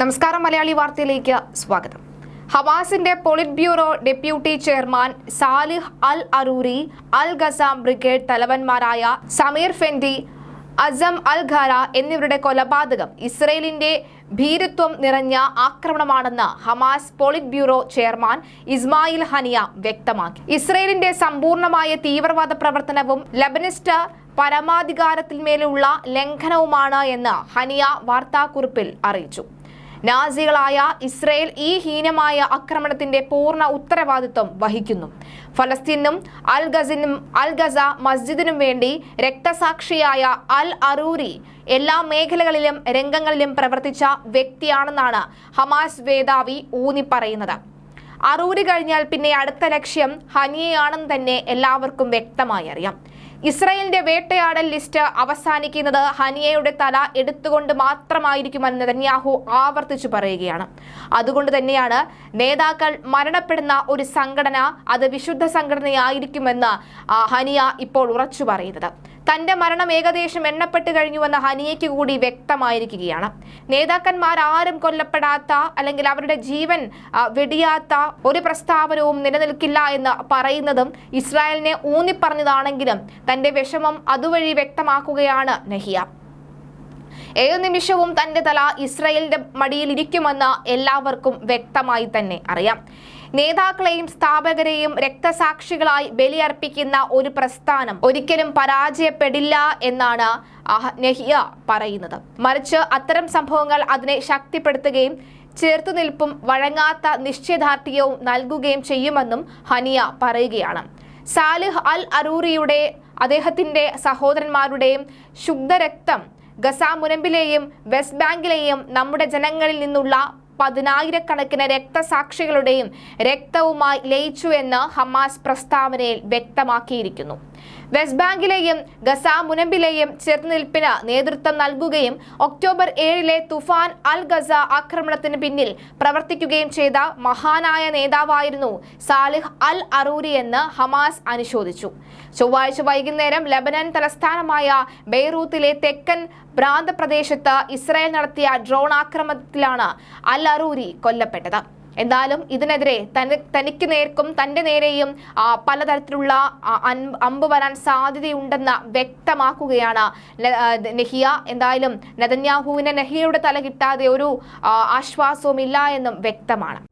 നമസ്കാരം മലയാളി വാർത്തയിലേക്ക് സ്വാഗതം. ഹവാസിന്റെ politburo deputy chairman Saleh al Arouri al Qassam brigade തലവന്മാരായ Samir Fendi Azzam al Aqra എന്നിവരുടെ കൊലപാതകം ഇസ്രയേലിന്റെ ഭീരുത്വം നിറഞ്ഞ ആക്രമണമാണെന്ന് Hamas politburo chairman Ismail Haniyeh വ്യക്തമാക്കി. ഇസ്രയേലിന്റെ സമ്പൂർണമായ തീവ്രവാദ പ്രവർത്തനവും ലബനിസ്റ്റ് പരമാധികാരത്തിന്മേലുള്ള ലംഘനവുമാണ് എന്ന് ഹനിയ വാർത്താക്കുറിപ്പിൽ അറിയിച്ചു. നാസികളായ ഇസ്രയേൽ ഈ ഹീനമായ ആക്രമണത്തിന്റെ പൂർണ ഉത്തരവാദിത്വം വഹിക്കുന്നു. ഫലസ്തീനും അൽ ഗസിനും അൽ ഗസ മസ്ജിദിനും വേണ്ടി രക്തസാക്ഷിയായ അൽ അറൂരി എല്ലാ മേഖലകളിലും രംഗങ്ങളിലും പ്രവർത്തിച്ച വ്യക്തിയാണെന്നാണ് ഹമാസ് വേദാവി ഊന്നി പറയുന്നത് അറൂരി കഴിഞ്ഞാൽ പിന്നെ അടുത്ത ലക്ഷ്യം ഹനിയയാണെന്ന് തന്നെ എല്ലാവർക്കും വ്യക്തമായി അറിയാം. ഇസ്രായേലിന്റെ വേട്ടയാടൽ ലിസ്റ്റ് അവസാനിക്കുന്നത് ഹനിയയുടെ തല എടുത്തുകൊണ്ട് മാത്രമായിരിക്കുമെന്ന് നെതന്യാഹു ആവർത്തിച്ചു പറയുകയാണ്. അതുകൊണ്ട് തന്നെയാണ് നേതാക്കൾ മരണപ്പെടുന്ന ഒരു സംഘടന അത് വിശുദ്ധ സംഘടനയായിരിക്കുമെന്ന് ഹനിയ ഇപ്പോൾ ഉറച്ചു പറയുന്നത്. തന്റെ മരണം ഏകദേശം എണ്ണപ്പെട്ട് കഴിഞ്ഞുവെന്ന ഹനിയയ്ക്ക് കൂടി വ്യക്തമായിരിക്കുകയാണ്. നേതാക്കന്മാർ ആരും കൊല്ലപ്പെടാത്ത അല്ലെങ്കിൽ അവരുടെ ജീവൻ വെടിയാത്ത ഒരു പ്രസ്താവനവും നിലനിൽക്കില്ല എന്ന് പറയുന്നതും ഇസ്രായേലിനെ ഊന്നിപ്പറഞ്ഞതാണെങ്കിലും തന്റെ വിഷമം അതുവഴി വ്യക്തമാക്കുകയാണ് നഹിയ. ഏത് നിമിഷവും തന്റെ തല ഇസ്രായേലിന്റെ മടിയിൽ ഇരിക്കുമെന്ന് എല്ലാവർക്കും വ്യക്തമായി തന്നെ അറിയാം. നേതാക്കളെയും സ്ഥാപകരെയും രക്തസാക്ഷികളായി ബലിയർപ്പിക്കുന്ന ഒരു പ്രസ്ഥാനം ഒരിക്കലും പരാജയപ്പെടില്ല എന്നാണ് അഹ്നഹിയ നെഹിയ പറയുന്നത്. മറിച്ച് അത്തരം സംഭവങ്ങൾ അതിനെ ശക്തിപ്പെടുത്തുകയും ചേർത്തുനിൽപ്പും വഴങ്ങാത്ത നിശ്ചയദാർഢ്യവും നൽകുകയും ചെയ്യുമെന്നും ഹനിയ പറയുകയാണ്. സാലിഹ് അൽ അറൂറിയുടെ അദ്ദേഹത്തിന്റെ സഹോദരന്മാരുടെയും ശുദ്ധരക്തം ഗസ മുനമ്പിലെയും വെസ്റ്റ് ബാങ്കിലെയും നമ്മുടെ ജനങ്ങളിൽ നിന്നുള്ള പതിനായിരക്കണക്കിന് രക്തസാക്ഷികളുടെയും രക്തവുമായി ലയിച്ചു എന്ന് ഹമാസ് പ്രസ്താവനയിൽ വ്യക്തമാക്കിയിരിക്കുന്നു. വെസ്റ്റ് ബാങ്കിലെയും ഗസ മുനമ്പിലെയും ചെറുനിൽപ്പിന് നേതൃത്വം നൽകുകയും ഒക്ടോബർ ഏഴിലെ തുഫാൻ അൽ ഗസ ആക്രമണത്തിന് പിന്നിൽ പ്രവർത്തിക്കുകയും ചെയ്ത മഹാനായ നേതാവായിരുന്നു സാലിഹ് അൽ അറൂരി എന്ന് ഹമാസ് അനുശോചിച്ചു. ചൊവ്വാഴ്ച വൈകുന്നേരം ലബനൻ തലസ്ഥാനമായ ബെയ്റൂത്തിലെ തെക്കൻ പ്രാന്തപ്രദേശത്ത് ഇസ്രായേൽ നടത്തിയ ഡ്രോൺ ആക്രമണത്തിലാണ് അൽ അറൂരി കൊല്ലപ്പെട്ടത്. എന്തായാലും ഇതിനെതിരെ തനിക്ക് നേർക്കും തന്റെ നേരെയും പലതരത്തിലുള്ള അമ്പ് വരാൻ സാധ്യതയുണ്ടെന്ന് വ്യക്തമാക്കുകയാണ് നെഹിയ. എന്തായാലും നദന്യാഹുവിനെ നെഹിയയുടെ തല കിട്ടാതെ ഒരു ആശ്വാസവും ഇല്ല എന്നും വ്യക്തമാണ്.